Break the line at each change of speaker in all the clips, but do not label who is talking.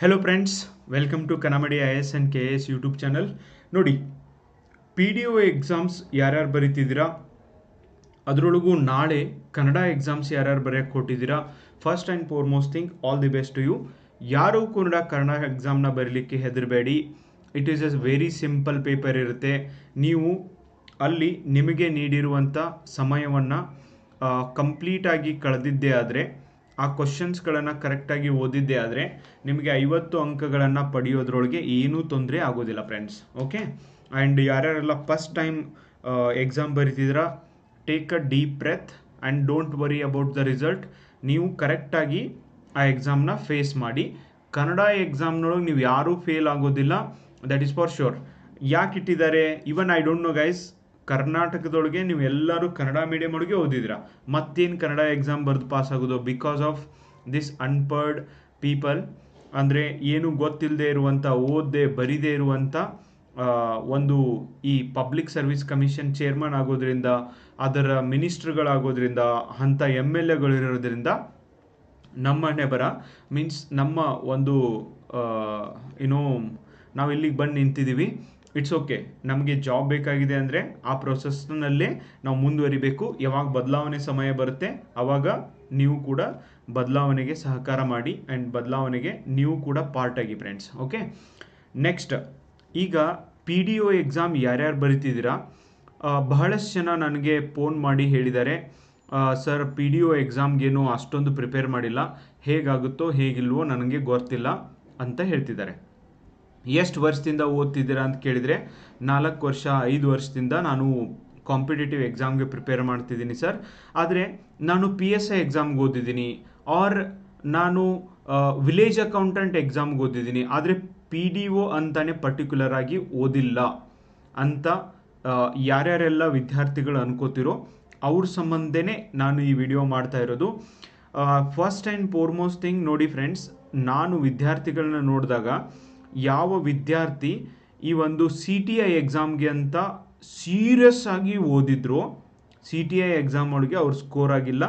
Hello friends welcome to Kannamadi I S and K S YouTube channel ನೋಡಿ P D O exams ಯಾರ್ಯಾರು ಬರೀತಿದ್ದೀರಾ ಅದರೊಳಗೂ ನಾಳೆ Kannada exams ಯಾರ್ಯಾರು ಬರೆಯೋಕ್ಕೆ ಕೊಟ್ಟಿದ್ದೀರಾ first and foremost thing all the best to you ಯಾರು ಕೂಡ ಕನ್ನಡ ಎಕ್ಸಾಮ್ನ ಬರೀಲಿಕ್ಕೆ ಹೆದರಬೇಡಿ it is as very simple paper ಇರುತ್ತೆ ನೀವು ಅಲ್ಲಿ ನಿಮಗೆ ನೀಡಿರುವಂಥ ಸಮಯವನ್ನು ಕಂಪ್ಲೀಟಾಗಿ ಕಳೆದಿದ್ದೇ ಆದರೆ ಆ ಕ್ವಶನ್ಸ್ಗಳನ್ನು ಕರೆಕ್ಟಾಗಿ ಓದಿದ್ದೆ ಆದರೆ ನಿಮಗೆ ಐವತ್ತು ಅಂಕಗಳನ್ನು ಪಡೆಯೋದ್ರೊಳಗೆ ಏನೂ ತೊಂದರೆ ಆಗೋದಿಲ್ಲ ಫ್ರೆಂಡ್ಸ್ ಓಕೆ ಆ್ಯಂಡ್ ಯಾರ್ಯಾರೆಲ್ಲ first time exam ಬರೀತಿದ್ದೀರಾ take a deep breath and don't worry about the result ನೀವು ಕರೆಕ್ಟಾಗಿ ಆ ಎಕ್ಸಾಮ್ನ ಫೇಸ್ ಮಾಡಿ. ಕನ್ನಡ ಎಕ್ಸಾಮ್ನೊಳಗೆ ನೀವು ಯಾರೂ ಫೇಲ್ ಆಗೋದಿಲ್ಲ ದಟ್ ಈಸ್ ಫಾರ್ ಶ್ಯೂರ್ ಯಾಕೆ ಇಟ್ಟಿದ್ದಾರೆ? Even I don't know guys ಕರ್ನಾಟಕದೊಳಗೆ ನೀವು ಎಲ್ಲರೂ ಕನ್ನಡ ಮೀಡಿಯಂ ಒಳಗೆ ಓದಿದ್ರ ಮತ್ತೇನು ಕನ್ನಡ ಎಕ್ಸಾಮ್ ಬರೆದು ಪಾಸ್ ಆಗೋದು? Because of this unpaired people ಅಂದರೆ ಏನು ಗೊತ್ತಿಲ್ಲದೆ ಇರುವಂಥ ಓದದೆ ಬರಿದೇ ಇರುವಂಥ ಒಂದು ಈ ಪಬ್ಲಿಕ್ ಸರ್ವಿಸ್ ಕಮಿಷನ್ ಚೇರ್ಮನ್ ಆಗೋದ್ರಿಂದ, ಅದರ ಮಿನಿಸ್ಟ್ರುಗಳಾಗೋದ್ರಿಂದ ಅಂಥ ಎಂ ಎಲ್ ಎಗಳಿರೋದ್ರಿಂದ ನಮ್ಮ ನೆಬರ ಬರ ಮೀನ್ಸ್ ನಮ್ಮ ಒಂದು ಏನೋ ನಾವು ಇಲ್ಲಿಗೆ ಬಂದು ನಿಂತಿದ್ದೀವಿ ಇಟ್ಸ್ ಓಕೆ ನಮಗೆ ಜಾಬ್ ಬೇಕಾಗಿದೆ ಅಂದರೆ ಆ ಪ್ರೊಸೆಸ್ನಲ್ಲೇ ನಾವು ಮುಂದುವರಿಬೇಕು. ಯಾವಾಗ ಬದಲಾವಣೆ ಸಮಯ ಬರುತ್ತೆ ಆವಾಗ ನೀವು ಕೂಡ ಬದಲಾವಣೆಗೆ ಸಹಕಾರ ಮಾಡಿ ಆ್ಯಂಡ್ ಬದಲಾವಣೆಗೆ ನೀವು ಕೂಡ ಪಾರ್ಟ್ ಆಗಿ ಫ್ರೆಂಡ್ಸ್ ಓಕೆ ನೆಕ್ಸ್ಟ್ ಈಗ ಪಿ ಡಿ ಒ ಎಕ್ಸಾಮ್ ಯಾರ್ಯಾರು ಬರಿತಿದ್ದೀರಾ? ಬಹಳಷ್ಟು ಜನ ನನಗೆ ಫೋನ್ ಮಾಡಿ ಹೇಳಿದ್ದಾರೆ. ಸರ್ ಪಿ ಡಿ ಒ ಎಕ್ಸಾಮ್ಗೇನು ಅಷ್ಟೊಂದು ಪ್ರಿಪೇರ್ ಮಾಡಿಲ್ಲ. ಹೇಗಾಗುತ್ತೋ, ಹೇಗಿಲ್ವೋ ನನಗೆ ಗೊತ್ತಿಲ್ಲ ಅಂತ ಹೇಳ್ತಿದ್ದಾರೆ. ಎಷ್ಟು ವರ್ಷದಿಂದ ಓದ್ತಿದ್ದೀರಾ ಅಂತ ಕೇಳಿದರೆ, ನಾಲ್ಕು ವರ್ಷ, ಐದು ವರ್ಷದಿಂದ ನಾನು ಕಾಂಪಿಟೇಟಿವ್ ಎಕ್ಸಾಮ್ಗೆ ಪ್ರಿಪೇರ್ ಮಾಡ್ತಿದ್ದೀನಿ ಸರ್. ಆದರೆ ನಾನು ಪಿ ಎಸ್ ಐ ಎಕ್ಸಾಮ್ಗೆ ಓದಿದ್ದೀನಿ. ಆರ್ ನಾನು ವಿಲೇಜ್ ಅಕೌಂಟೆಂಟ್ ಎಕ್ಸಾಮ್ಗೆ ಓದಿದ್ದೀನಿ. ಆದರೆ ಪಿ ಡಿ ಒ ಅಂತಾನೆ ಪರ್ಟಿಕ್ಯುಲರ್ ಆಗಿ ಓದಿಲ್ಲ ಅಂತ ಯಾರ್ಯಾರೆಲ್ಲ ವಿದ್ಯಾರ್ಥಿಗಳು ಅನ್ಕೋತಿರೋ ಅವ್ರ ಸಂಬಂಧನೇ ನಾನು ಈ ವಿಡಿಯೋ ಮಾಡ್ತಾ ಇರೋದು. ಫಸ್ಟ್ ಆ್ಯಂಡ್ ಫೋರ್ಮೋಸ್ಟ್ ಥಿಂಗ್ ನೋಡಿ ಫ್ರೆಂಡ್ಸ್ ನಾನು ವಿದ್ಯಾರ್ಥಿಗಳನ್ನ ನೋಡಿದಾಗ ಯಾವ ವಿದ್ಯಾರ್ಥಿ ಈ ಒಂದು ಸಿ ಟಿ ಐ ಎಕ್ಸಾಮ್ಗೆ ಅಂತ ಸೀರಿಯಸ್ ಆಗಿ ಓದಿದ್ರು ಸಿ ಟಿ ಐ ಎಕ್ಸಾಮ್ ಒಳಗೆ ಅವ್ರು ಸ್ಕೋರ್ ಆಗಿಲ್ಲ.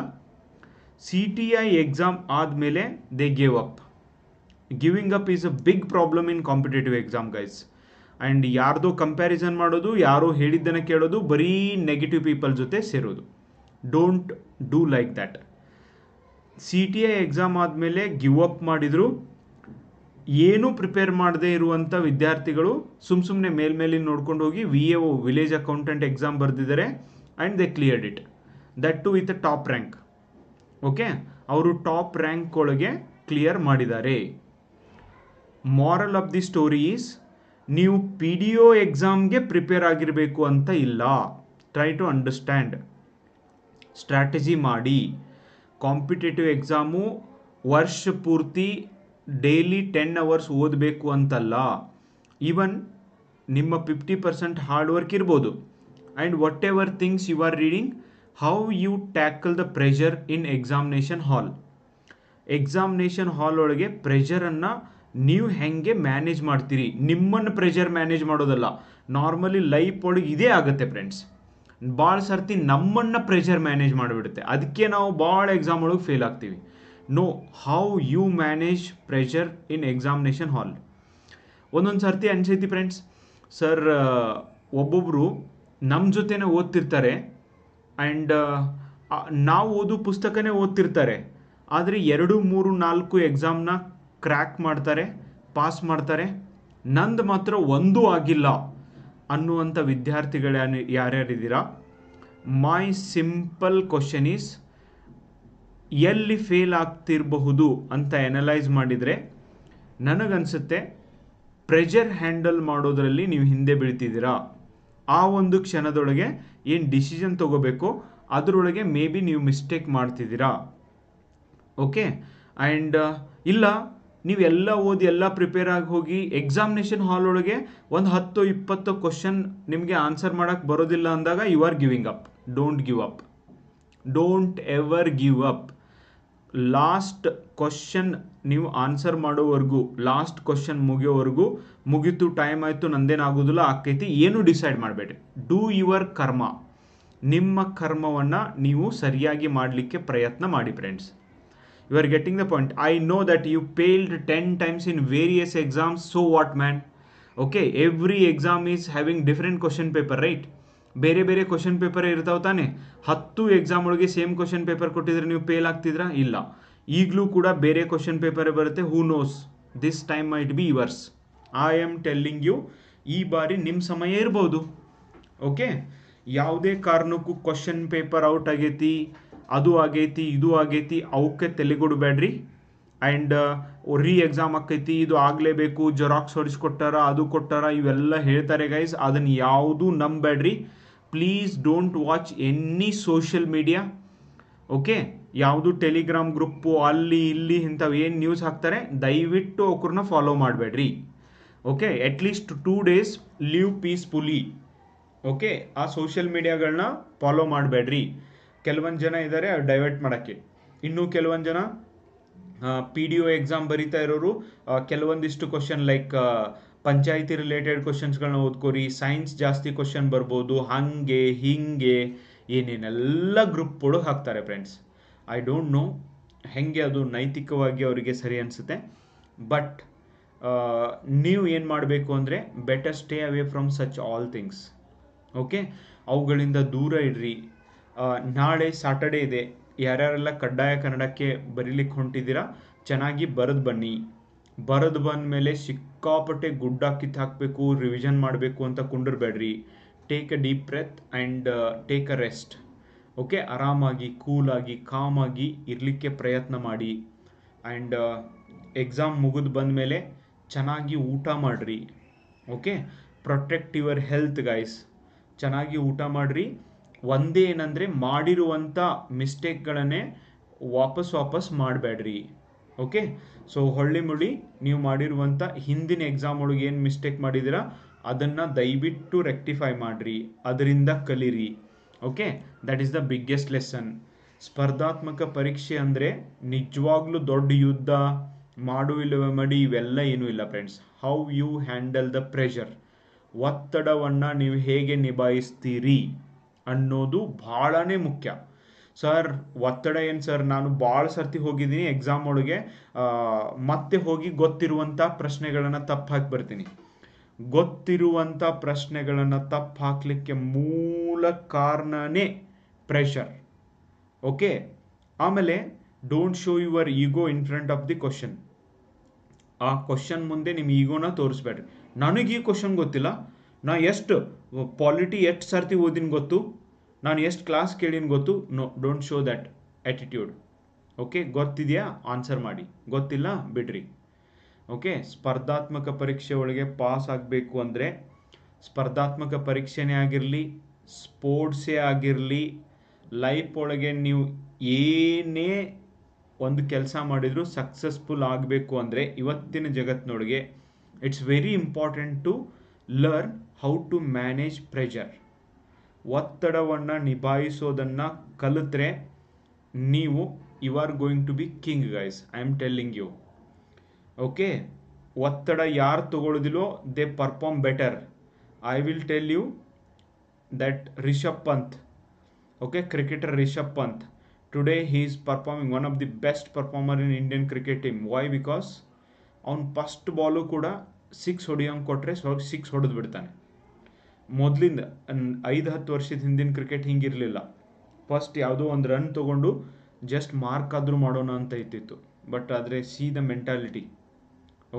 ಸಿ ಟಿ ಐ ಎಕ್ಸಾಮ್ ಆದಮೇಲೆ they gave up giving up is a big problem in competitive exam guys and ಯಾರ್ದೋ ಕಂಪ್ಯಾರಿಸನ್ ಮಾಡೋದು, ಯಾರೋ ಹೇಳಿದ್ದನ್ನು ಕೇಳೋದು, ಬರೀ ನೆಗೆಟಿವ್ ಪೀಪಲ್ ಜೊತೆ ಸೇರೋದು. Don't do like that C T I exam ಆದಮೇಲೆ ಗಿವ್ ಅಪ್ ಮಾಡಿದರು. ಏನೂ ಪ್ರಿಪೇರ್ ಮಾಡದೇ ಇರುವಂಥ ವಿದ್ಯಾರ್ಥಿಗಳು ಸುಮ್ಮ ಸುಮ್ಮನೆ ಮೇಲ್ಮೇಲಿನ ನೋಡ್ಕೊಂಡು ಹೋಗಿ V A O village accountant exam ಬರೆದಿದ್ದಾರೆ and they cleared it that too with top rank okay ಅವರು ಟಾಪ್ ರ್ಯಾಂಕ್ ಒಳಗೆ ಕ್ಲಿಯರ್ ಮಾಡಿದ್ದಾರೆ. Moral of the story is ನೀವು ಪಿ ಡಿ ಒ ಎಕ್ಸಾಮ್ಗೆ ಪ್ರಿಪೇರ್ ಆಗಿರಬೇಕು ಅಂತ ಇಲ್ಲ. ಟ್ರೈ ಟು ಅಂಡರ್ಸ್ಟ್ಯಾಂಡ್ ಸ್ಟ್ರಾಟಜಿ ಮಾಡಿ. ಕಾಂಪಿಟೇಟಿವ್ ಎಕ್ಸಾಮು ವರ್ಷ ಪೂರ್ತಿ ಡೈಲಿ ಟೆನ್ ಅವರ್ಸ್ ಓದಬೇಕು ಅಂತಲ್ಲ ಈವನ್ ನಿಮ್ಮ ಫಿಫ್ಟಿ ಪರ್ಸೆಂಟ್ ಹಾರ್ಡ್ ವರ್ಕ್ ಇರ್ಬೋದು. And whatever things you are reading how you tackle the pressure in examination hall examination hall ಒಳಗೆ ಪ್ರೆಷರನ್ನು ನೀವು ಹೆಂಗೆ ಮ್ಯಾನೇಜ್ ಮಾಡ್ತೀರಿ? ನಿಮ್ಮನ್ನು ಪ್ರೆಷರ್ ಮ್ಯಾನೇಜ್ ಮಾಡೋದಲ್ಲ. ನಾರ್ಮಲಿ ಲೈಫ್ ಒಳಗೆ ಇದೇ ಆಗುತ್ತೆ ಫ್ರೆಂಡ್ಸ್ ಭಾಳ ಸರ್ತಿ ನಮ್ಮನ್ನು ಪ್ರೆಷರ್ ಮ್ಯಾನೇಜ್ ಮಾಡಿಬಿಡುತ್ತೆ. ಅದಕ್ಕೆ ನಾವು ಭಾಳ ಎಕ್ಸಾಮ್ ಒಳಗೆ ಫೇಲ್ ಆಗ್ತೀವಿ. No how you manage pressure in examination hall ಒಂದೊಂದು ಸರ್ತಿ ಅನ್ಸೈತಿ ಫ್ರೆಂಡ್ಸ್ ಸರ್ ಒಬ್ಬೊಬ್ಬರು ನಮ್ಮ ಜೊತೆನೇ ಓದ್ತಿರ್ತಾರೆ ಆ್ಯಂಡ್ ನಾವು ಓದು ಪುಸ್ತಕನೇ ಓದ್ತಿರ್ತಾರೆ, ಆದರೆ ಎರಡು, ಮೂರು, ನಾಲ್ಕು ಎಕ್ಸಾಮ್ನ ಕ್ರ್ಯಾಕ್ ಮಾಡ್ತಾರೆ ಪಾಸ್ ಮಾಡ್ತಾರೆ, ನಂದು ಮಾತ್ರ ಒಂದೂ ಆಗಿಲ್ಲ ಅನ್ನುವಂಥ ವಿದ್ಯಾರ್ಥಿಗಳು ಯಾರು ಯಾರ್ಯಾರಿದ್ದೀರಾ? ಮೈ ಸಿಂಪಲ್ ಕ್ವಶನ್ ಈಸ್ ಎಲ್ಲಿ ಫೇಲ್ ಆಗ್ತಿರಬಹುದು ಅಂತ ಎನಲೈಸ್ ಮಾಡಿದರೆ ನನಗನ್ಸುತ್ತೆ ಪ್ರೆಷರ್ ಹ್ಯಾಂಡಲ್ ಮಾಡೋದರಲ್ಲಿ ನೀವು ಹಿಂದೆ ಬೀಳ್ತಿದ್ದೀರಾ. ಆ ಒಂದು ಕ್ಷಣದೊಳಗೆ ಏನು ಡಿಸಿಷನ್ ತಗೋಬೇಕು ಅದರೊಳಗೆ ಮೇ ಬಿ ನೀವು ಮಿಸ್ಟೇಕ್ ಮಾಡ್ತಿದ್ದೀರಾ. ಓಕೆ ಆ್ಯಂಡ್ ಇಲ್ಲ ನೀವೆಲ್ಲ ಓದಿ ಎಲ್ಲ ಪ್ರಿಪೇರ್ ಆಗಿ ಹೋಗಿ ಎಕ್ಸಾಮಿನೇಷನ್ ಹಾಲ್ ಒಳಗೆ ಒಂದು ಹತ್ತು ಇಪ್ಪತ್ತು ಕ್ವಶನ್ ನಿಮಗೆ ಆನ್ಸರ್ ಮಾಡೋಕ್ಕೆ ಬರೋದಿಲ್ಲ ಅಂದಾಗ you are giving up don't give up don't ever give up last question ನೀವು ಆನ್ಸರ್ ಮಾಡೋವರೆಗೂ ಲಾಸ್ಟ್ ಕ್ವಶನ್ ಮುಗಿಯೋವರೆಗೂ, ಮುಗೀತು ಟೈಮ್ ಆಯಿತು, ನಂದೇನಾಗೋದಿಲ್ಲ ಆಕೈತಿ ಏನು ಡಿಸೈಡ್ ಮಾಡಬೇಡಿ. ಡೂ ಯುವರ್ ಕರ್ಮ ನಿಮ್ಮ ಕರ್ಮವನ್ನು ನೀವು ಸರಿಯಾಗಿ ಮಾಡಲಿಕ್ಕೆ ಪ್ರಯತ್ನ ಮಾಡಿ friends you are getting the point I know that you failed ten times in various exams so what man okay every exam is having different question paper right ಬೇರೆ ಬೇರೆ ಕ್ವಶನ್ ಪೇಪರ್ ಇರ್ತಾವ ತಾನೆ? ಹತ್ತು ಎಕ್ಸಾಮ್ ಒಳಗೆ same question paper ಕೊಟ್ಟಿದ್ರೆ ನೀವು fail ಆಗ್ತಿದ್ರಾ? ಇಲ್ಲ. ಈಗಲೂ ಕೂಡ ಬೇರೆ ಕ್ವಶನ್ ಪೇಪರ್ ಬರುತ್ತೆ. Who knows this time might be yours I am telling you ಈ ಬಾರಿ ನಿಮ್ಮ ಸಮಯ ಇರ್ಬೋದು. ಓಕೆ ಯಾವುದೇ ಕಾರಣಕ್ಕೂ ಕ್ವಶನ್ ಪೇಪರ್ ಔಟ್ ಆಗೈತಿ, ಅದು ಆಗೈತಿ, ಇದು ಆಗೈತಿ, ಅವಕ್ಕೆ ತಲೆಗೊಡ್ಬೇಡ್ರಿ ಆ್ಯಂಡ್ ರೀ ಎಕ್ಸಾಮ್ ಆಕೈತಿ ಇದು ಆಗಲೇಬೇಕು ಜೆರಾಕ್ಸ್ ಹೊಡಿಸ್ಕೊಟ್ಟಾರ, ಅದು ಕೊಟ್ಟಾರ, ಇವೆಲ್ಲ ಹೇಳ್ತಾರೆ ಗೈಸ್ ಅದನ್ನು ಯಾವುದೂ ನಂಬೇಡ್ರಿ please don't watch any social media okay ಯಾವುದು ಟೆಲಿಗ್ರಾಮ್ ಗ್ರೂಪು ಅಲ್ಲಿ, ಇಲ್ಲಿ ಇಂಥವು ಏನು ನ್ಯೂಸ್ ಹಾಕ್ತಾರೆ, ದಯವಿಟ್ಟು ಅವ್ರನ್ನ ಫಾಲೋ ಮಾಡಬೇಡ್ರಿ okay at least two days leave peacefully okay ಆ ಸೋಷಿಯಲ್ ಮೀಡಿಯಾಗಳನ್ನ ಫಾಲೋ ಮಾಡಬೇಡ್ರಿ. ಕೆಲವೊಂದು ಜನ ಇದ್ದಾರೆ ಡೈವರ್ಟ್ ಮಾಡೋಕ್ಕೆ. ಇನ್ನೂ ಕೆಲವೊಂದು ಜನ ಪಿ ಡಿ ಒ ಎಕ್ಸಾಮ್ ಬರಿತಾ ಇರೋರು ಕೆಲವೊಂದಿಷ್ಟು ಕ್ವಶನ್ ಲೈಕ್ ಪಂಚಾಯತಿ ರಿಲೇಟೆಡ್ ಕ್ವಶನ್ಸ್ಗಳನ್ನ ಓದ್ಕೋರಿ ಸೈನ್ಸ್ ಜಾಸ್ತಿ ಕ್ವಶನ್ ಬರ್ಬೋದು, ಹಾಗೆ, ಹಿಂಗೆ, ಏನೇನೆಲ್ಲ ಗ್ರೂಪ್ ಒಳಗೆ ಹಾಕ್ತಾರೆ ಫ್ರೆಂಡ್ಸ್ ಐ ಡೋಂಟ್ ನೋ ಹೆಂಗೆ ಅದು ನೈತಿಕವಾಗಿ ಅವರಿಗೆ ಸರಿ ಅನಿಸುತ್ತೆ. ಬಟ್ ನೀವು ಏನು ಮಾಡಬೇಕು ಅಂದರೆ better stay away from such all things okay ಅವುಗಳಿಂದ ದೂರ ಇಡ್ರಿ ನಾಳೆ ಸಾಟರ್ಡೇ ಇದೆ. ಯಾರ್ಯಾರೆಲ್ಲ ಕಡ್ಡಾಯ ಕನ್ನಡಕ್ಕೆ ಬರೀಲಿಕ್ಕೆ ಹೊಂಟಿದ್ದೀರಾ, ಚೆನ್ನಾಗಿ ಬರೆದು ಬನ್ನಿ. ಬರೆದು ಬಂದ ಮೇಲೆ ಸಿಕ್ಕಾಪಟ್ಟೆ ಗುಡ್ಡ ಕಿತ್ತು ಹಾಕಬೇಕು ರಿವಿಷನ್ ಮಾಡಬೇಕು ಅಂತ ಕುಂಡಿರ್ಬೇಡ್ರಿ. Take a deep breath and take a rest okay ಆರಾಮಾಗಿ, ಕೂಲಾಗಿ, ಕಾಮಾಗಿ ಇರಲಿಕ್ಕೆ ಪ್ರಯತ್ನ ಮಾಡಿ. ಆ್ಯಂಡ್ ಎಕ್ಸಾಮ್ ಮುಗಿದು ಬಂದಮೇಲೆ ಚೆನ್ನಾಗಿ ಊಟ ಮಾಡಿರಿ. Okay protect your health guys ಚೆನ್ನಾಗಿ ಊಟ ಮಾಡಿರಿ. ಒಂದೇ ಏನಂದರೆ ಮಾಡಿರುವಂಥ ಮಿಸ್ಟೇಕ್ಗಳನ್ನೇ ವಾಪಸ್ ವಾಪಸ್ ಮಾಡಬೇಡ್ರಿ. ಓಕೆ ಸೊ ಹೊಳ್ಳಿ ಮುಳ್ಳಿ ನೀವು ಮಾಡಿರುವಂಥ ಹಿಂದಿನ ಎಕ್ಸಾಮ್ ಒಳಗೆ ಏನು ಮಿಸ್ಟೇಕ್ ಮಾಡಿದ್ದೀರಾ? ಅದನ್ನು ದಯವಿಟ್ಟು ರೆಕ್ಟಿಫೈ ಮಾಡಿರಿ. ಅದರಿಂದ ಕಲಿರಿ. Okay that is the biggest lesson ಸ್ಪರ್ಧಾತ್ಮಕ ಪರೀಕ್ಷೆ ಅಂದರೆ ನಿಜವಾಗ್ಲೂ ದೊಡ್ಡ ಯುದ್ಧ, ಮಾಡು ಇಲ್ಲವೇ ಮಡಿ, ಇವೆಲ್ಲ ಏನೂ ಇಲ್ಲ friends how you handle the pressure ಒತ್ತಡವನ್ನು ನೀವು ಹೇಗೆ ನಿಭಾಯಿಸ್ತೀರಿ ಅನ್ನೋದು ಭಾಳನೇ ಮುಖ್ಯ. ಸರ್, ಒತ್ತಡ ಏನು ಸರ್? ನಾನು ಭಾಳ ಸರ್ತಿ ಹೋಗಿದ್ದೀನಿ ಎಕ್ಸಾಮ್ ಒಳಗೆ. ಮತ್ತೆ ಹೋಗಿ ಗೊತ್ತಿರುವಂಥ ಪ್ರಶ್ನೆಗಳನ್ನು ತಪ್ಪು ಹಾಕಿ ಬರ್ತೀನಿ. ಗೊತ್ತಿರುವಂಥ ಪ್ರಶ್ನೆಗಳನ್ನು ತಪ್ಪು ಹಾಕಲಿಕ್ಕೆ ಮೂಲ ಕಾರಣನೇ ಪ್ರೆಷರ್ ಓಕೆ? ಆಮೇಲೆ don't show your ego in front of the question ಆ ಕ್ವಶನ್ ಮುಂದೆ ನಿಮ್ಮ ಈಗೋನ ತೋರಿಸ್ಬೇಡ್ರಿ. ನನಗೆ ಈ ಕ್ವಶನ್ ಗೊತ್ತಿಲ್ಲ. ನಾ ಎಷ್ಟು ಪಾಲಿಟಿ ಎಷ್ಟು ಸರ್ತಿ ಓದಿನ ಗೊತ್ತು? ನಾನು ಎಷ್ಟು ಕ್ಲಾಸ್ ಕೇಳಿನ ಗೊತ್ತು? No don't show that attitude okay ಗೊತ್ತಿದೆಯಾ? ಆನ್ಸರ್ ಮಾಡಿ. ಗೊತ್ತಿಲ್ಲ, ಬಿಡ್ರಿ. ಓಕೆ ಸ್ಪರ್ಧಾತ್ಮಕ ಪರೀಕ್ಷೆ ಒಳಗೆ ಪಾಸ್ ಆಗಬೇಕು ಅಂದರೆ ಸ್ಪರ್ಧಾತ್ಮಕ ಪರೀಕ್ಷೆನೇ ಆಗಿರಲಿ ಸ್ಪೋರ್ಟ್ಸೇ ಆಗಿರಲಿ ಲೈಫ್ ಒಳಗೆ ನೀವು ಏನೇ ಒಂದು ಕೆಲಸ ಮಾಡಿದರೂ ಸಕ್ಸಸ್ಫುಲ್ ಆಗಬೇಕು ಅಂದರೆ ಇವತ್ತಿನ ಜಗತ್ತಿನೊಳಗೆ it's very important to learn how to manage pressure ಒತ್ತಡವನ್ನು ನಿಭಾಯಿಸೋದನ್ನು ಕಲಿತ್ರೆ ನೀವು you are going to be king guys I am telling you okay ಒತ್ತಡ ಯಾರು ತಗೊಳ್ಳೋದಿಲ್ಲೋ they perform better I will tell you that Rishabh Pant okay cricketer Rishabh Pant today he is performing one of the best performer in Indian cricket team why because ಅವ್ನು first ball ಕೂಡ six ಹೊಡಿಯೋಂಗೆ ಕೊಟ್ಟರೆ six ಹೊಡೆದು ಬಿಡ್ತಾನೆ. ಮೊದಲಿಂದ ಐದು ಹತ್ತು ವರ್ಷದ ಹಿಂದಿನ ಕ್ರಿಕೆಟ್ ಹಿಂಗಿರಲಿಲ್ಲ. ಫಸ್ಟ್ ಯಾವುದೋ ಒಂದು ರನ್ ತೊಗೊಂಡು ಜಸ್ಟ್ ಮಾರ್ಕ್ ಆದರೂ ಮಾಡೋಣ ಅಂತ ಇತ್ತಿತ್ತು. ಬಟ್ ಆದರೆ ಸಿ ದ ಮೆಂಟಾಲಿಟಿ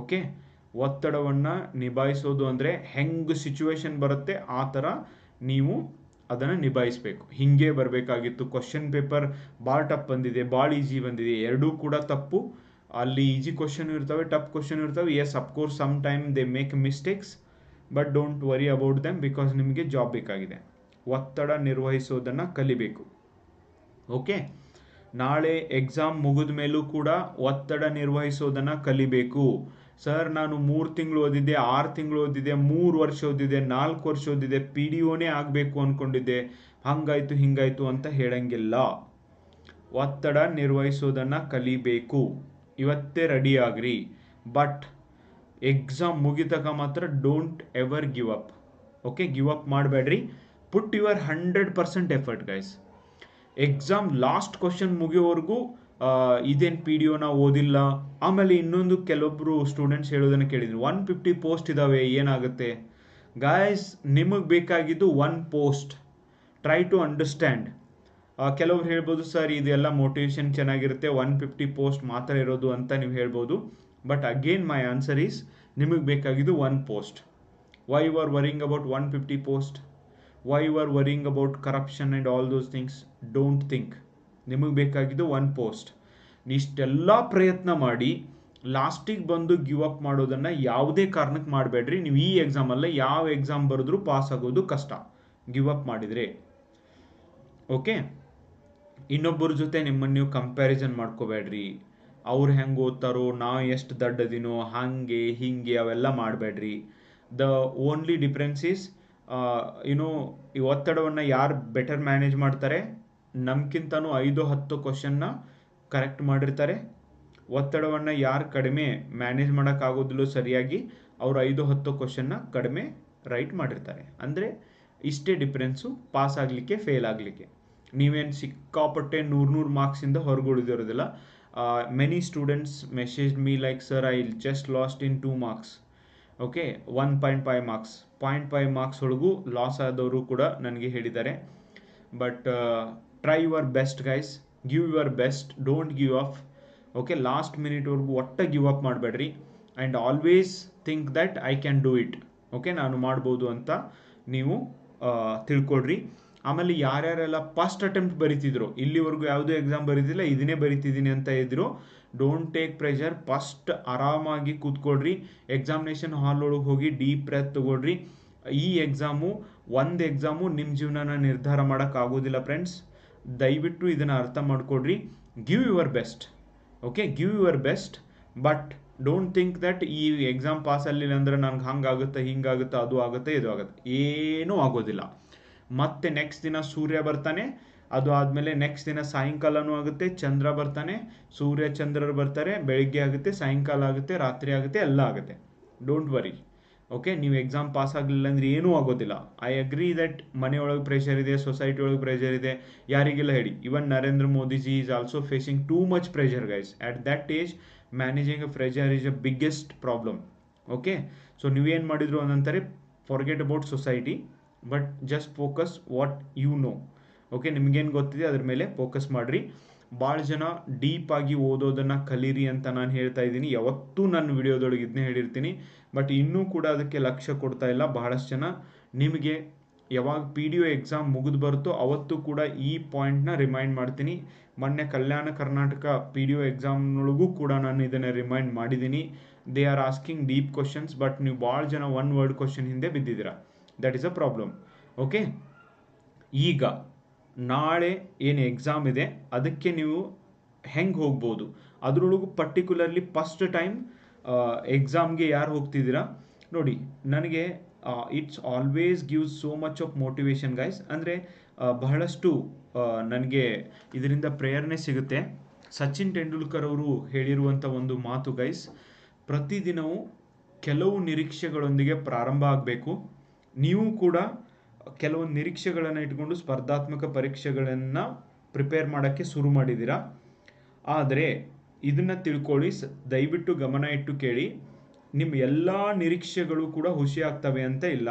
ಓಕೆ ಒತ್ತಡವನ್ನು ನಿಭಾಯಿಸೋದು ಅಂದರೆ ಹೆಂಗೆ ಸಿಚುವೇಶನ್ ಬರುತ್ತೆ ಆ ಥರ ನೀವು ಅದನ್ನು ನಿಭಾಯಿಸಬೇಕು. ಹಿಂಗೆ ಬರಬೇಕಾಗಿತ್ತು. ಕ್ವಶನ್ ಪೇಪರ್ ಭಾಳ ಟಪ್ ಬಂದಿದೆ ಭಾಳ ಈಸಿ ಬಂದಿದೆ. ಎರಡೂ ಕೂಡ ತಪ್ಪು. ಅಲ್ಲಿ ಈಜಿ ಕ್ವಶನ್ ಇರ್ತವೆ ಟಫ್ ಕ್ವಶನ್ ಇರ್ತವೆ. Yes of course some time they make mistakes but don't worry about them because ನಿಮಗೆ ಜಾಬ್ ಬೇಕಾಗಿದೆ. ಒತ್ತಡ ನಿರ್ವಹಿಸೋದನ್ನು ಕಲಿಬೇಕು. ಓಕೆ ನಾಳೆ ಎಕ್ಸಾಮ್ ಮುಗಿದ ಮೇಲೂ ಕೂಡ ಒತ್ತಡ ನಿರ್ವಹಿಸೋದನ್ನು ಕಲಿಬೇಕು. ಸರ್ ನಾನು ಮೂರು ತಿಂಗಳು ಓದಿದ್ದೆ, ಆರು ತಿಂಗಳು ಓದಿದೆ ಮೂರು ವರ್ಷ ಓದಿದೆ ನಾಲ್ಕು ವರ್ಷ ಓದಿದೆ ಪಿ ಡಿ ಒನೇ ಆಗಬೇಕು ಅಂದ್ಕೊಂಡಿದ್ದೆ ಹಂಗಾಯ್ತು, ಹಿಂಗಾಯ್ತು ಅಂತ ಹೇಳಂಗಿಲ್ಲ. ಒತ್ತಡ ನಿರ್ವಹಿಸೋದನ್ನು ಕಲಿಬೇಕು. ಇವತ್ತೇ ರೆಡಿ ಆಗ್ರಿ. ಬಟ್ ಎಕ್ಸಾಮ್ ಮುಗಿತಕ ಮಾತ್ರ don't ever give up okay give up ಮಾಡಬೇಡ್ರಿ. Put your hundred percent effort guys exam last question ಮುಗಿಯೋವರೆಗೂ ಇದೇನು ಪಿ ಡಿ ಒನ ಓದಿಲ್ಲ. ಆಮೇಲೆ ಇನ್ನೊಂದು ಕೆಲವೊಬ್ಬರು ಸ್ಟೂಡೆಂಟ್ಸ್ ಹೇಳೋದನ್ನು ಕೇಳಿದ್ರು. ಒನ್ ಫಿಫ್ಟಿ ಪೋಸ್ಟ್ ಇದ್ದಾವೆ ಏನಾಗುತ್ತೆ? ಗಾಯ್ಸ್ ನಿಮಗೆ ಬೇಕಾಗಿದ್ದು one post try to understand ಕೆಲವ್ರು ಹೇಳ್ಬೋದು, ಸರ್, ಇದೆಲ್ಲ ಮೋಟಿವೇಶನ್ ಚೆನ್ನಾಗಿರುತ್ತೆ. ಒನ್ ಫಿಫ್ಟಿ ಪೋಸ್ಟ್ ಮಾತ್ರ ಇರೋದು ಅಂತ ನೀವು ಹೇಳ್ಬೋದು. But again my answer is ನಿಮಗೆ ಬೇಕಾಗಿದ್ದು one post why you are worrying about one fifty post why you are worrying about corruption and all those things don't think ನಿಮಗೆ ಬೇಕಾಗಿದ್ದು ಒನ್ ಪೋಸ್ಟ್ ಇಷ್ಟೆಲ್ಲ ಪ್ರಯತ್ನ ಮಾಡಿ ಲಾಸ್ಟಿಗೆ ಬಂದು ಗಿವ್ ಅಪ್ ಮಾಡೋದನ್ನು ಯಾವುದೇ ಕಾರಣಕ್ಕೆ ಮಾಡಬೇಡ್ರಿ. ನೀವು ಈ ಎಕ್ಸಾಮಲ್ಲೇ ಯಾವ ಎಕ್ಸಾಮ್ ಬರೆದ್ರೂ ಪಾಸ್ ಆಗೋದು ಕಷ್ಟ. ಗಿವ್ ಅಪ್ ಮಾಡಿದರೆ. ಓಕೆ ಇನ್ನೊಬ್ಬರ ಜೊತೆ ನಿಮ್ಮನ್ನು ನೀವು ಕಂಪ್ಯಾರಿಸನ್ ಮಾಡ್ಕೋಬೇಡ್ರಿ. ಅವ್ರು ಹೆಂಗೆ ಓದ್ತಾರೋ ನಾವು ಎಷ್ಟು ದಡ್ಡದಿನೋ, ಹಾಗೆ, ಹೀಗೆ ಅವೆಲ್ಲ ಮಾಡಬೇಡ್ರಿ. The only difference is you know ಈ ಒತ್ತಡವನ್ನು ಯಾರು ಬೆಟರ್ ಮ್ಯಾನೇಜ್ ಮಾಡ್ತಾರೆ ನಮ್ಗಿಂತನೂ ಐದು, ಹತ್ತು ಕ್ವಶನ್ನ ಕರೆಕ್ಟ್ ಮಾಡಿರ್ತಾರೆ. ಒತ್ತಡವನ್ನು ಯಾರು ಕಡಿಮೆ ಮ್ಯಾನೇಜ್ ಮಾಡೋಕ್ಕಾಗೋದಿಲ್ಲೋ ಸರಿಯಾಗಿ ಅವರು ಐದು, ಹತ್ತು ಕ್ವಶನ್ನ ಕಡಿಮೆ ರೈಟ್ ಮಾಡಿರ್ತಾರೆ. ಅಂದರೆ ಇಷ್ಟೇ ಡಿಫ್ರೆನ್ಸು ಪಾಸ್ ಆಗಲಿಕ್ಕೆ ಫೇಲ್ ಆಗಲಿಕ್ಕೆ. ನೀವೇನು ಸಿಕ್ಕಾಪಟ್ಟೆ ನೂರು ನೂರು ಮಾರ್ಕ್ಸಿಂದ ಹೊರಗುಳಿದಿರೋದಿಲ್ಲ. Many students message me like sir I just lost in two marks okay one point five marks point five marks ಒಳಗೂ ಲಾಸ್ ಆದವರು ಕೂಡ ನನಗೆ ಹೇಳಿದ್ದಾರೆ. But try your best guys give your best don't give up okay last ಮಿನಿಟ್ವರೆಗೂ ಒಟ್ಟ give up ಮಾಡಬೇಡ್ರಿ. And always think that I can do it okay ನಾನು ಮಾಡ್ಬೋದು ಅಂತ ನೀವು ತಿಳ್ಕೊಳ್ರಿ. ಆಮೇಲೆ ಯಾರ್ಯಾರೆಲ್ಲ ಫಸ್ಟ್ ಅಟೆಂಪ್ಟ್ ಬರಿತಿದ್ರು, ಇಲ್ಲಿವರೆಗೂ ಯಾವುದೇ ಎಕ್ಸಾಮ್ ಬರೀತಿಲ್ಲ, ಇದನ್ನೇ ಬರಿತಿದ್ದೀನಿ ಅಂತ ಇದ್ರು ಡೋಂಟ್ ಟೇಕ್ ಪ್ರೆಷರ್ ಫಸ್ಟ್ ಆರಾಮಾಗಿ ಕೂತ್ಕೊಡ್ರಿ ಎಕ್ಸಾಮಿನೇಷನ್ ಹಾಲ್ ಒಳಗೆ ಹೋಗಿ ಡೀಪ್ ಬ್ರೆತ್ ತಗೊಳ್ರಿ. ಈ ಎಕ್ಸಾಮು ಒಂದು ಎಕ್ಸಾಮು ನಿಮ್ಮ ಜೀವನನ ನಿರ್ಧಾರ ಮಾಡೋಕ್ಕಾಗೋದಿಲ್ಲ ಫ್ರೆಂಡ್ಸ್ ದಯವಿಟ್ಟು ಇದನ್ನು ಅರ್ಥ ಮಾಡಿಕೊಡ್ರಿ give your best okay give your best but don't think that ಈ ಎಕ್ಸಾಮ್ ಪಾಸ್ ಆಗಲಿಲ್ಲ ಅಂದರೆ ನನಗೆ ಹಂಗಾಗುತ್ತೆ, ಹಿಂಗಾಗುತ್ತೆ, ಅದು ಆಗುತ್ತೆ, ಇದು ಆಗುತ್ತೆ, ಏನೂ ಆಗೋದಿಲ್ಲ. ಮತ್ತೆ ನೆಕ್ಸ್ಟ್ ದಿನ ಸೂರ್ಯ ಬರ್ತಾನೆ. ಅದು ಆದಮೇಲೆ ನೆಕ್ಸ್ಟ್ ದಿನ ಸಾಯಂಕಾಲನೂ ಆಗುತ್ತೆ, ಚಂದ್ರ ಬರ್ತಾನೆ. ಸೂರ್ಯ, ಚಂದ್ರರು ಬರ್ತಾರೆ, ಬೆಳಿಗ್ಗೆ ಆಗುತ್ತೆ, ಸಾಯಂಕಾಲ ಆಗುತ್ತೆ, ರಾತ್ರಿ ಆಗುತ್ತೆ, ಎಲ್ಲ ಆಗುತ್ತೆ. ಡೋಂಟ್ ವರಿ ಓಕೆ ನೀವು ಎಕ್ಸಾಮ್ ಪಾಸ್ ಆಗಲಿಲ್ಲ ಅಂದ್ರೆ ಏನೂ ಆಗೋದಿಲ್ಲ. ಐ ಅಗ್ರಿ ದಟ್ ಮನೆಯೊಳಗೆ ಪ್ರೆಷರ್ ಇದೆ ಸೊಸೈಟಿ ಒಳಗೆ ಪ್ರೆಷರ್ ಇದೆ. ಯಾರಿಗೆಲ್ಲ ಹೇಳಿ. Even Narendra Modi ji is also facing too much pressure guys at that age managing a pressure is a biggest problem okay so ನೀವೇನು ಮಾಡಿದ್ರು ಅಂತಾರೆ forget about society but just focus what you know okay ನಿಮಗೇನು ಗೊತ್ತಿದೆ? ಅದ್ರ ಮೇಲೆ focus ಮಾಡಿರಿ. ಭಾಳ ಜನ ಡೀಪಾಗಿ ಓದೋದನ್ನು ಕಲೀರಿ ಅಂತ ನಾನು ಹೇಳ್ತಾ ಇದ್ದೀನಿ. ಯಾವತ್ತೂ ನನ್ನ ವಿಡಿಯೋದೊಳಗೆ ಇದನ್ನೇ ಹೇಳಿರ್ತೀನಿ. ಬಟ್ ಇನ್ನೂ ಕೂಡ ಅದಕ್ಕೆ ಲಕ್ಷ್ಯ ಕೊಡ್ತಾ ಇಲ್ಲ. ಬಹಳಷ್ಟು ಜನ ನಿಮಗೆ ಯಾವಾಗ ಪಿ ಡಿ ಒ ಎಕ್ಸಾಮ್ ಮುಗಿದು ಬರುತ್ತೋ ಅವತ್ತು ಕೂಡ ಈ ಪಾಯಿಂಟ್ನ ರಿಮೈಂಡ್ ಮಾಡ್ತೀನಿ. ಮೊನ್ನೆ Kalyana Karnataka P D O ಎಕ್ಸಾಮ್ನೊಳಗೂ ಕೂಡ ನಾನು ಇದನ್ನು ರಿಮೈಂಡ್ ಮಾಡಿದ್ದೀನಿ. They are asking deep questions but ನೀವು ಭಾಳ ಜನ ಒನ್ ವರ್ಡ್ ಕ್ವಶನ್ ಹಿಂದೆ ಬಿದ್ದಿದ್ದೀರಾ? That is a problem okay ಈಗ ನಾಳೆ ಏನು ಎಕ್ಸಾಮ್ ಇದೆ, ಅದಕ್ಕೆ ನೀವು ಹೆಂಗೆ ಹೋಗ್ಬೋದು? ಅದರೊಳಗೂ ಪರ್ಟಿಕ್ಯುಲರ್ಲಿ ಫಸ್ಟ್ ಟೈಮ್ ಎಕ್ಸಾಮ್ಗೆ ಯಾರು ಹೋಗ್ತಿದ್ದೀರಾ? ನೋಡಿ, ನನಗೆ it's always gives so much of motivation guys ಅಂದರೆ ಬಹಳಷ್ಟು ನನಗೆ ಇದರಿಂದ ಪ್ರೇರಣೆ ಸಿಗುತ್ತೆ. ಸಚಿನ್ ತೆಂಡೂಲ್ಕರ್ ಅವರು ಹೇಳಿರುವಂಥ ಒಂದು ಮಾತು ಗೈಸ್ ಪ್ರತಿದಿನವೂ ಕೆಲವು ನಿರೀಕ್ಷೆಗಳೊಂದಿಗೆ ಪ್ರಾರಂಭ ಆಗಬೇಕು. ನೀವು ಕೂಡ ಕೆಲವೊಂದು ನಿರೀಕ್ಷೆಗಳನ್ನು ಇಟ್ಕೊಂಡು ಸ್ಪರ್ಧಾತ್ಮಕ ಪರೀಕ್ಷೆಗಳನ್ನು ಪ್ರಿಪೇರ್ ಮಾಡೋಕ್ಕೆ ಶುರು ಮಾಡಿದ್ದೀರಾ ಆದರೆ ಇದನ್ನು ತಿಳ್ಕೊಳ್ಳಿ, ಸ, ದಯವಿಟ್ಟು ಗಮನ ಇಟ್ಟು ಕೇಳಿ ನಿಮ್ಮ ಎಲ್ಲ ನಿರೀಕ್ಷೆಗಳು ಕೂಡ ಹುಷಿಯಾಗ್ತವೆ ಅಂತ ಇಲ್ಲ.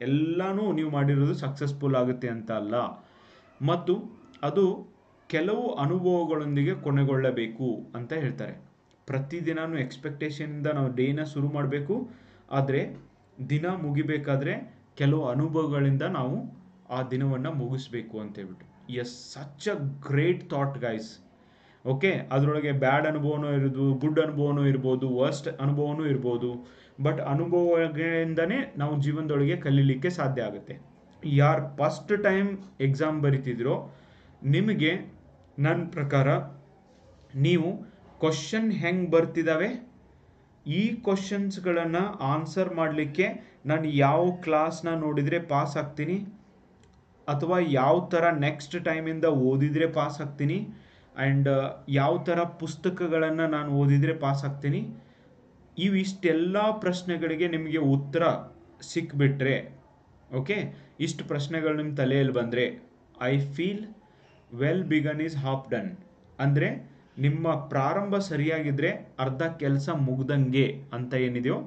ಎಲ್ಲನೂ ನೀವು ಮಾಡಿರೋದು ಸಕ್ಸಸ್ಫುಲ್ ಆಗುತ್ತೆ ಅಂತ ಅಲ್ಲ. ಮತ್ತು ಅದು ಕೆಲವು ಅನುಭವಗಳೊಂದಿಗೆ ಕೊನೆಗೊಳ್ಳಬೇಕು ಅಂತ ಹೇಳ್ತಾರೆ. ಪ್ರತಿದಿನನೂ ಎಕ್ಸ್ಪೆಕ್ಟೇಷನಿಂದ ನಾವು ಡೇನ ಶುರು ಮಾಡಬೇಕು. ಆದರೆ ದಿನ ಮುಗಿಬೇಕಾದ್ರೆ ಕೆಲವು ಅನುಭವಗಳಿಂದ ನಾವು ಆ ದಿನವನ್ನು ಮುಗಿಸ್ಬೇಕು ಅಂತ ಹೇಳ್ಬಿಟ್ಟು. Yes such a great thought guys okay ಅದರೊಳಗೆ ಬ್ಯಾಡ್ ಅನುಭವನೂ ಇರೋದು ಗುಡ್ ಅನುಭವನೂ ಇರ್ಬೋದು ವರ್ಸ್ಟ್ ಅನುಭವನೂ ಇರ್ಬೋದು. ಬಟ್ ಅನುಭವಗಳಿಂದನೇ ನಾವು ಜೀವನದೊಳಗೆ ಕಲೀಲಿಕ್ಕೆ ಸಾಧ್ಯ ಆಗುತ್ತೆ. ಯಾರು ಫಸ್ಟ್ ಟೈಮ್ ಎಕ್ಸಾಮ್ ಬರಿತಿದ್ರೋ, ನಿಮಗೆ ನನ್ನ ಪ್ರಕಾರ ನೀವು ಕ್ವಶನ್ ಹೆಂಗೆ ಬರ್ತಿದ್ದಾವೆ ಈ ಕ್ವಶನ್ಸ್ಗಳನ್ನು ಆನ್ಸರ್ ಮಾಡಲಿಕ್ಕೆ ನಾನು ಯಾವ ಕ್ಲಾಸ್ನ ನೋಡಿದರೆ ಪಾಸ್ ಆಗ್ತೀನಿ? ಅಥವಾ ಯಾವ ಥರ ನೆಕ್ಸ್ಟ್ ಟೈಮಿಂದ ಓದಿದರೆ ಪಾಸ್ ಆಗ್ತೀನಿ? ಆ್ಯಂಡ್ ಯಾವ ಥರ ಪುಸ್ತಕಗಳನ್ನು ನಾನು ಓದಿದರೆ ಪಾಸ್ ಆಗ್ತೀನಿ? ಇವಿಷ್ಟೆಲ್ಲ ಪ್ರಶ್ನೆಗಳಿಗೆ ನಿಮಗೆ ಉತ್ತರ ಸಿಕ್ಬಿಟ್ರೆ ಓಕೆ ಇಷ್ಟು ಪ್ರಶ್ನೆಗಳು ನಿಮ್ಮ ತಲೆಯಲ್ಲಿ ಬಂದರೆ I feel well begun is half done ಅಂದರೆ ನಿಮ್ಮ ಪ್ರಾರಂಭ ಸರಿಯಾಗಿದ್ದರೆ ಅರ್ಧ ಕೆಲಸ ಮುಗ್ದಂಗೆ ಅಂತ ಏನಿದೆಯೋ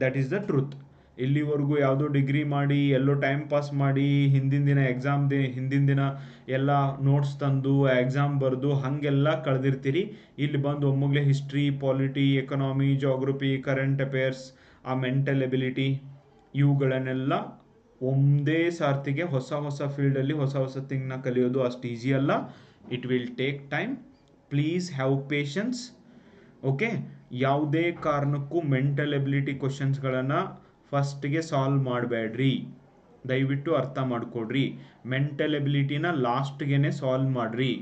ದ್ಯಾಟ್ ಈಸ್ ದ ಟ್ರೂತ್ ಇಲ್ಲಿವರೆಗೂ ಯಾವುದೋ ಡಿಗ್ರಿ ಮಾಡಿ, ಎಲ್ಲೋ ಟೈಮ್ ಪಾಸ್ ಮಾಡಿ, ಹಿಂದಿನ ದಿನ ಎಕ್ಸಾಮ್ ದಿ, ಹಿಂದಿನ ದಿನ ಎಲ್ಲ ನೋಟ್ಸ್ ತಂದು ಎಕ್ಸಾಮ್ ಬರೆದು, ಹಾಗೆಲ್ಲ ಕಳೆದಿರ್ತೀರಿ. ಇಲ್ಲಿ ಬಂದು ಒಮ್ಮಗಲೇ history polity economy geography current affairs ಆ ಮೆಂಟಲ್ ಎಬಿಲಿಟಿ ಇವುಗಳನ್ನೆಲ್ಲ ಒಂದೇ ಸಾರ್ತಿಗೆ ಹೊಸ ಹೊಸ ಫೀಲ್ಡಲ್ಲಿ ಹೊಸ ಹೊಸ ಥಿಂಗ್ನ ಕಲಿಯೋದು ಅಷ್ಟು ಈಸಿ ಅಲ್ಲ. It will take time please have patience okay ಯಾವುದೇ ಕಾರಣಕ್ಕೂ ಮೆಂಟಲ್ ಎಬಿಲಿಟಿ ಕ್ವಶನ್ಸ್ಗಳನ್ನು ಫಸ್ಟ್ಗೆ ಸಾಲ್ವ್ ಮಾಡಬೇಡ್ರಿ. ದಯವಿಟ್ಟು ಅರ್ಥ ಮಾಡಿಕೊಡ್ರಿ. ಮೆಂಟಲ್ ಎಬಿಲಿಟಿನ ಲಾಸ್ಟ್ಗೆ ಸಾಲ್ವ್ ಮಾಡ್ರಿ.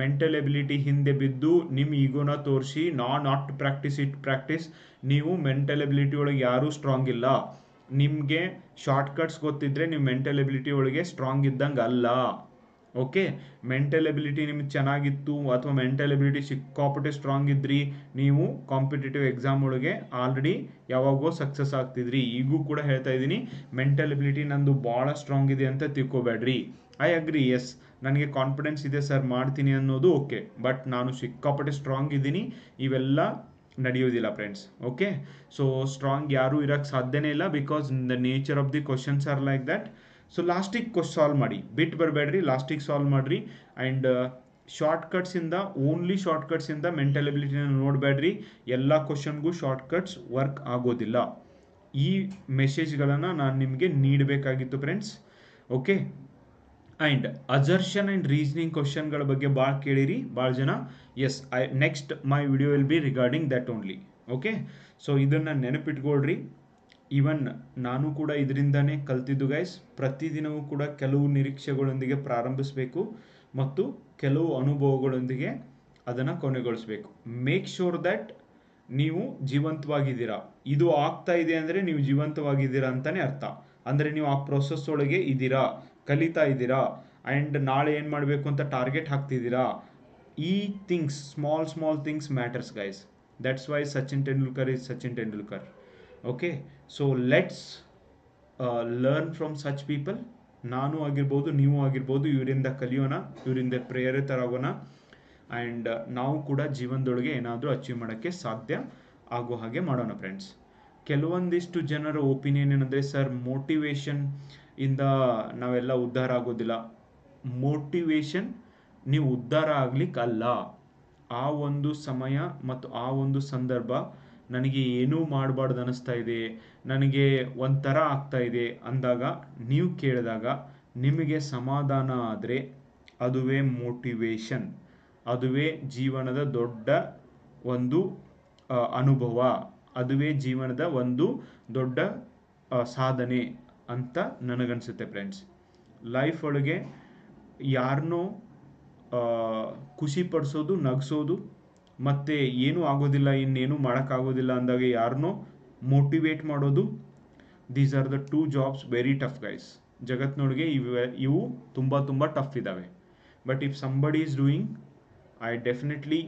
ಮೆಂಟಲ್ ಎಬಿಲಿಟಿ ಹಿಂದೆ ಬಿದ್ದು ನಿಮ್ಮ ಈಗೋನ ತೋರಿಸಿ, ನಾ ನಾಟ್ ಪ್ರಾಕ್ಟೀಸ್ ಇಟ್ ಪ್ರಾಕ್ಟೀಸ್ ನೀವು ಮೆಂಟಲ್ ಎಬಿಲಿಟಿ ಒಳಗೆ ಯಾರೂ ಸ್ಟ್ರಾಂಗ್ ಇಲ್ಲ. ನಿಮಗೆ ಶಾರ್ಟ್ಕಟ್ಸ್ ಗೊತ್ತಿದ್ರೆ ನೀವು ಮೆಂಟಲ್ ಎಬಿಲಿಟಿ ಒಳಗೆ ಸ್ಟ್ರಾಂಗ್ ಇದ್ದಂಗೆ ಅಲ್ಲ. ಓಕೆ ಮೆಂಟಲ್ ಎಬಿಲಿಟಿ ನಿಮ್ಗೆ ಚೆನ್ನಾಗಿತ್ತು ಅಥವಾ ಮೆಂಟಲ್ ಎಬಿಲಿಟಿ ಸಿಕ್ಕಾಪಟ್ಟೆ ಸ್ಟ್ರಾಂಗ್ ಇದ್ರಿ, ನೀವು ಕಾಂಪಿಟೇಟಿವ್ ಎಕ್ಸಾಮ್ ಒಳಗೆ ಆಲ್ರೆಡಿ ಯಾವಾಗೋ ಸಕ್ಸಸ್ ಆಗ್ತಿದ್ರಿ. ಈಗೂ ಕೂಡ ಹೇಳ್ತಾ ಇದ್ದೀನಿ ಮೆಂಟಲ್ ಎಬಿಲಿಟಿ ನಂದು ಭಾಳ ಸ್ಟ್ರಾಂಗ್ ಇದೆ ಅಂತ ತಿಳ್ಕೊಬೇಡ್ರಿ. ಐ ಅಗ್ರಿ ಎಸ್ ನನಗೆ ಕಾನ್ಫಿಡೆನ್ಸ್ ಇದೆ ಸರ್ ಮಾಡ್ತೀನಿ ಅನ್ನೋದು ಓಕೆ. ಬಟ್ ನಾನು ಸಿಕ್ಕಾಪಟ್ಟೆ ಸ್ಟ್ರಾಂಗ್ ಇದ್ದೀನಿ, ಇವೆಲ್ಲ ನಡೆಯೋದಿಲ್ಲ ಫ್ರೆಂಡ್ಸ್ ಓಕೆ? ಸೊ ಸ್ಟ್ರಾಂಗ್ ಯಾರೂ ಇರೋಕ್ಕೆ ಸಾಧ್ಯನೇ ಇಲ್ಲ because the nature of the questions are like that so ಲಾಸ್ಟಿಗೆ ಕ್ವಶ್ ಸಾಲ್ವ್ ಮಾಡಿ. ಬಿಟ್ಟು ಬರಬೇಡ್ರಿ ಲಾಸ್ಟಿಗೆ ಸಾಲ್ವ್ ಮಾಡಿರಿ. ಆ್ಯಂಡ್ ಶಾರ್ಟ್ಕಟ್ಸಿಂದ ಓನ್ಲಿ ಶಾರ್ಟ್ಕಟ್ಸಿಂದ ಮೆಂಟಲ್ ಎಬಿಲಿಟಿನ ನೋಡಬೇಡ್ರಿ ಎಲ್ಲ ಕ್ವಶನ್ಗೂ ಶಾರ್ಟ್ಕಟ್ಸ್ ವರ್ಕ್ ಆಗೋದಿಲ್ಲ. ಈ ಮೆಸೇಜ್ಗಳನ್ನು ನಾನು ನಿಮಗೆ ನೀಡಬೇಕಾಗಿತ್ತು friends okay and assertion and reasoning ಕ್ವಶನ್ಗಳ ಬಗ್ಗೆ ಭಾಳ ಕೇಳಿರಿ ಭಾಳ ಜನ. Yes I next my video will be regarding that only okay so ಇದನ್ನು ನೆನಪಿಟ್ಕೊಳ್ರಿ. ಈವನ್ ನಾನು ಕೂಡ ಇದರಿಂದನೇ ಕಲ್ತಿದ್ದು ಗೈಸ್ ಪ್ರತಿದಿನವೂ ಕೂಡ ಕೆಲವು ನಿರೀಕ್ಷೆಗಳೊಂದಿಗೆ ಪ್ರಾರಂಭಿಸಬೇಕು ಮತ್ತು ಕೆಲವು ಅನುಭವಗಳೊಂದಿಗೆ ಅದನ್ನು ಕೊನೆಗೊಳಿಸಬೇಕು. ಮೇಕ್ ಶೋರ್ ದ್ಯಾಟ್ ನೀವು ಜೀವಂತವಾಗಿದ್ದೀರಾ. ಇದು ಆಗ್ತಾ ಇದೆ ಅಂದರೆ ನೀವು ಜೀವಂತವಾಗಿದ್ದೀರಾ ಅಂತಲೇ ಅರ್ಥ. ಅಂದರೆ ನೀವು ಆ ಪ್ರೊಸೆಸ್ ಒಳಗೆ ಇದ್ದೀರಾ, ಕಲಿತಾ ಇದ್ದೀರಾ ಆ್ಯಂಡ್ ನಾಳೆ ಏನು ಮಾಡಬೇಕು ಅಂತ ಟಾರ್ಗೆಟ್ ಹಾಕ್ತಿದ್ದೀರಾ. ಈ things small small things matters guys that's why Sachin Tendulkar is Sachin Tendulkar okay so let's learn from such people ನಾನು ಆಗಿರ್ಬೋದು, ನೀವು ಆಗಿರ್ಬೋದು, ಇವರಿಂದ ಕಲಿಯೋಣ, ಇವರಿಂದ ಪ್ರೇರಿತರಾಗೋಣ ಆ್ಯಂಡ್ ನಾವು ಕೂಡ ಜೀವನದೊಳಗೆ ಏನಾದರೂ ಅಚೀವ್ ಮಾಡೋಕ್ಕೆ ಸಾಧ್ಯ ಆಗೋ ಹಾಗೆ ಮಾಡೋಣ ಫ್ರೆಂಡ್ಸ್ ಕೆಲವೊಂದಿಷ್ಟು ಜನರ ಒಪಿನಿಯನ್ ಏನಂದರೆ ಸರ್ ಮೋಟಿವೇಶನ್ ಇಂದ ನಾವೆಲ್ಲ ಉದ್ಧಾರ ಆಗೋದಿಲ್ಲ. ಮೋಟಿವೇಶನ್ ನೀವು ಉದ್ಧಾರ ಆಗ್ಲಿಕ್ಕಲ್ಲ. ಆ ಒಂದು ಸಮಯ ಮತ್ತು ಆ ಒಂದು ಸಂದರ್ಭ ನನಗೆ ಏನೂ ಮಾಡಬಾರ್ದು ಅನ್ನಿಸ್ತಾ ಇದೆ, ನನಗೆ ಒಂಥರ ಆಗ್ತಾ ಇದೆ ಅಂದಾಗ ನೀವು ಕೇಳಿದಾಗ ನಿಮಗೆ ಸಮಾಧಾನ ಆದರೆ ಅದುವೇ ಮೋಟಿವೇಶನ್ ಅದುವೇ ಜೀವನದ ದೊಡ್ಡ ಒಂದು ಅನುಭವ, ಅದುವೇ ಜೀವನದ ಒಂದು ದೊಡ್ಡ ಸಾಧನೆ ಅಂತ ನನಗನ್ಸುತ್ತೆ ಫ್ರೆಂಡ್ಸ್ ಲೈಫ್ ಒಳಗೆ ಯಾರನ್ನೋ ಖುಷಿ ಪಡಿಸೋದು, ನಗಿಸೋದು ಮತ್ತು ಏನೂ ಆಗೋದಿಲ್ಲ, ಇನ್ನೇನು ಮಾಡೋಕ್ಕಾಗೋದಿಲ್ಲ ಅಂದಾಗ ಯಾರನ್ನೋ ಮೋಟಿವೇಟ್ ಮಾಡೋದು. These are the two jobs very tough guys ಜಗತ್ತಿನೊಳಗೆ ಇವೆ, ಇವು ತುಂಬ ತುಂಬ ಟಫ್ ಇದ್ದಾವೆ but if somebody is doing I definitely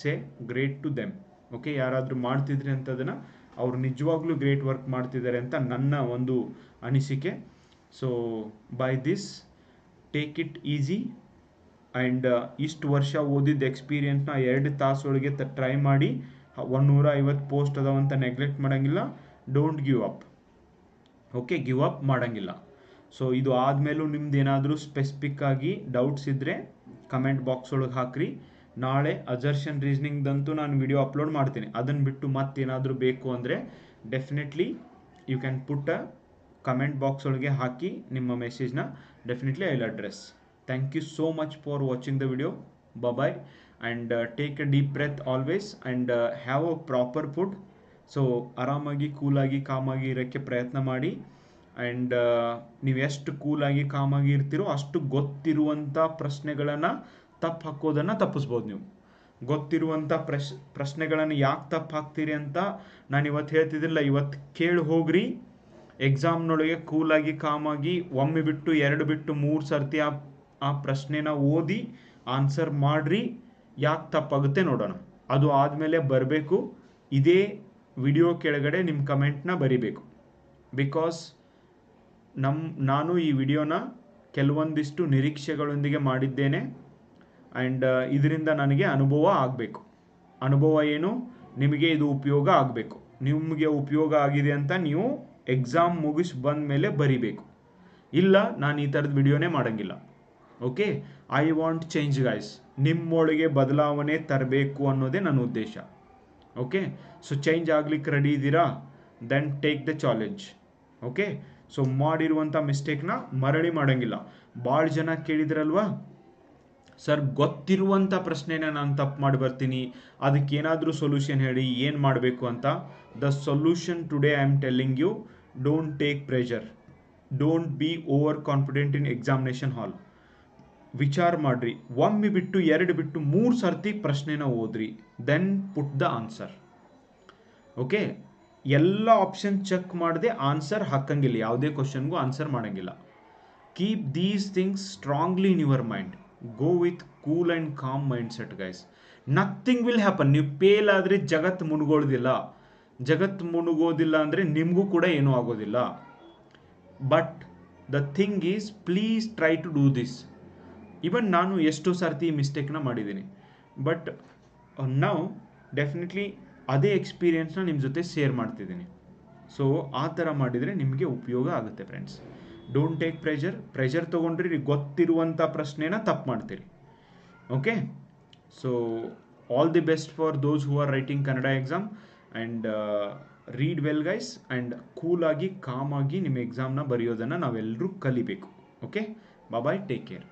say great to them okay ಯಾರಾದರೂ ಮಾಡ್ತಿದ್ರಿ ಅಂತದನ್ನು ಅವ್ರು ನಿಜವಾಗ್ಲೂ ಗ್ರೇಟ್ ವರ್ಕ್ ಮಾಡ್ತಿದ್ದಾರೆ ಅಂತ ನನ್ನ ಒಂದು ಅನಿಸಿಕೆ. So by this take it easy and ಇಷ್ಟು ವರ್ಷ ಓದಿದ್ದ ಎಕ್ಸ್ಪೀರಿಯನ್ಸ್ನ ಎರಡು ತಾಸೊಳಗೆ ತ ಟ್ರೈ ಮಾಡಿ ಒಂದೂರ ಐವತ್ತು ಪೋಸ್ಟ್ ಅದಾವಂತ ನೆಗ್ಲೆಕ್ಟ್ ಮಾಡೋಂಗಿಲ್ಲ. Don't give up okay give up ಮಾಡೋಂಗಿಲ್ಲ. ಸೊ ಇದು ಆದಮೇಲೂ ನಿಮ್ದು ಏನಾದರೂ ಸ್ಪೆಸಿಫಿಕ್ ಆಗಿ ಡೌಟ್ಸ್ ಇದ್ದರೆ ಕಮೆಂಟ್ ಬಾಕ್ಸ್ ಒಳಗೆ ಹಾಕ್ರಿ. ನಾಳೆ ಅಜರ್ಷನ್ ರೀಸನಿಂಗ್ದಂತೂ ನಾನು ವಿಡಿಯೋ ಅಪ್ಲೋಡ್ ಮಾಡ್ತೀನಿ. ಅದನ್ನು ಬಿಟ್ಟು ಮತ್ತೇನಾದರೂ ಬೇಕು ಅಂದರೆ definitely you can put a comment box ಒಳಗೆ ಹಾಕಿ ನಿಮ್ಮ ಮೆಸೇಜ್ನ definitely I will address thank you so much for watching the video bye and take a deep breath always and have a proper food. So ಆರಾಮಾಗಿ ಕೂಲಾಗಿ ಕಾಮಾಗಿ ಇರೋಕ್ಕೆ ಪ್ರಯತ್ನ ಮಾಡಿ. And ನೀವು ಎಷ್ಟು ಕೂಲಾಗಿ ಕಾಮಾಗಿ ಇರ್ತೀರೋ ಅಷ್ಟು ಗೊತ್ತಿರುವಂಥ ಪ್ರಶ್ನೆಗಳನ್ನು ತಪ್ಪು ಹಾಕೋದನ್ನು ತಪ್ಪಿಸ್ಬೋದು ನೀವು. ಗೊತ್ತಿರುವಂಥ ಪ್ರಶ್, ಪ್ರಶ್ನೆಗಳನ್ನು ಯಾಕೆ ತಪ್ಪು ಹಾಕ್ತೀರಿ ಅಂತ ನಾನು ಇವತ್ತು ಹೇಳ್ತಿದ್ದಿಲ್ಲ. ಇವತ್ತು ಕೇಳಿ ಹೋಗ್ರಿ. ಎಕ್ಸಾಮ್ನೊಳಗೆ ಕೂಲಾಗಿ ಕಾಮಾಗಿ ಒಮ್ಮೆ ಬಿಟ್ಟು, ಎರಡು ಬಿಟ್ಟು, ಮೂರು ಸರ್ತಿ ಆ ಆ ಪ್ರಶ್ನೆನ ಓದಿ ಆನ್ಸರ್ ಮಾಡಿರಿ, ಯಾಕೆ ತಪ್ಪಾಗುತ್ತೆ ನೋಡೋಣ. ಅದು ಆದಮೇಲೆ ಬರಬೇಕು. ಇದೇ ವಿಡಿಯೋ ಕೆಳಗಡೆ ನಿಮ್ಮ ಕಮೆಂಟ್ನ ಬರಿಬೇಕು. ಬಿಕಾಸ್ ನಮ್ಮ ನಾನು ಈ ವಿಡಿಯೋನ ಕೆಲವೊಂದಿಷ್ಟು ನಿರೀಕ್ಷೆಗಳೊಂದಿಗೆ ಮಾಡಿದ್ದೇನೆ. ಆ್ಯಂಡ್ ಇದರಿಂದ ನನಗೆ ಅನುಭವ ಆಗಬೇಕು. ಅನುಭವ ಏನು? ನಿಮಗೆ ಇದು ಉಪಯೋಗ ಆಗಬೇಕು. ನಿಮಗೆ ಉಪಯೋಗ ಆಗಿದೆ ಅಂತ ನೀವು ಎಕ್ಸಾಮ್ ಮುಗಿಸಿ ಬಂದ ಮೇಲೆ ಬರಿಬೇಕು. ಇಲ್ಲ, ನಾನು ಈ ಥರದ ವಿಡಿಯೋನೇ ಮಾಡೋಂಗಿಲ್ಲ. Okay I want change guys ನಿಮ್ಮೊಳಗೆ ಬದಲಾವಣೆ ತರಬೇಕು ಅನ್ನೋದೇ ನನ್ನ ಉದ್ದೇಶ. ಓಕೆ ಸೊ ಚೇಂಜ್ ಆಗ್ಲಿಕ್ಕೆ ರೆಡಿ ಇದ್ದೀರಾ? Then take the challenge okay so ಮಾಡಿರುವಂಥ ಮಿಸ್ಟೇಕ್ನ ಮರಳಿ ಮಾಡೋಂಗಿಲ್ಲ. ಭಾಳ ಜನ ಕೇಳಿದ್ರಲ್ವಾ? ಸರ್, ಗೊತ್ತಿರುವಂಥ ಪ್ರಶ್ನೆನ ನಾನು ತಪ್ಪು ಮಾಡಿ ಬರ್ತೀನಿ. ಅದಕ್ಕೆ ಏನಾದರೂ ಸೊಲ್ಯೂಷನ್ ಹೇಳಿ, ಏನು ಮಾಡಬೇಕು ಅಂತ? The solution today I am telling you don't take pressure don't be overconfident in examination hall ವಿಚಾರ ಮಾಡ್ರಿ. ಒಮ್ಮೆ ಬಿಟ್ಟು ಎರಡು ಬಿಟ್ಟು ಮೂರು ಸರ್ತಿ ಪ್ರಶ್ನೆನ ಓದ್ರಿ. Then put the answer okay ಎಲ್ಲ ಆಪ್ಷನ್ ಚೆಕ್ ಮಾಡದೆ ಆನ್ಸರ್ ಹಾಕಂಗಿಲ್ಲ. ಯಾವುದೇ ಕ್ವಶನ್ಗೂ ಆನ್ಸರ್ ಮಾಡಂಗಿಲ್ಲ. Keep these things strongly in your mind go with cool and calm mindset guys nothing will happen ನೀವು ಪೇಲ್ ಆದರೆ ಜಗತ್ತು ಮುಳುಗೋದಿಲ್ಲ ಜಗತ್ತು ಮುಳುಗೋದಿಲ್ಲ ಅಂದರೆ ನಿಮಗೂ ಕೂಡ ಏನೂ ಆಗೋದಿಲ್ಲ. But the thing is please try to do this even ನಾನು ಎಷ್ಟೋ ಸರ್ತಿ ಮಿಸ್ಟೇಕ್ನ ಮಾಡಿದ್ದೀನಿ. ಬಟ್ ನಾವು ಡೆಫಿನೆಟ್ಲಿ ಅದೇ ಎಕ್ಸ್ಪೀರಿಯೆನ್ಸ್ನ ನಿಮ್ಮ ಜೊತೆ ಶೇರ್ ಮಾಡ್ತಿದ್ದೀನಿ. ಸೊ ಆ ಥರ ಮಾಡಿದರೆ ನಿಮಗೆ ಉಪಯೋಗ ಆಗುತ್ತೆ friends don't take pressure pressure ತೊಗೊಂಡ್ರಿ ಗೊತ್ತಿರುವಂಥ ಪ್ರಶ್ನೆನ ತಪ್ಪು ಮಾಡ್ತೀರಿ. Okay so all the best for those who are writing Kannada exam and read well guys and ಕೂಲಾಗಿ ಕಾಮಾಗಿ ನಿಮ್ಮ ಎಕ್ಸಾಮ್ನ ಬರೆಯೋದನ್ನು ನಾವೆಲ್ಲರೂ ಕಲಿಬೇಕು. Okay bye take care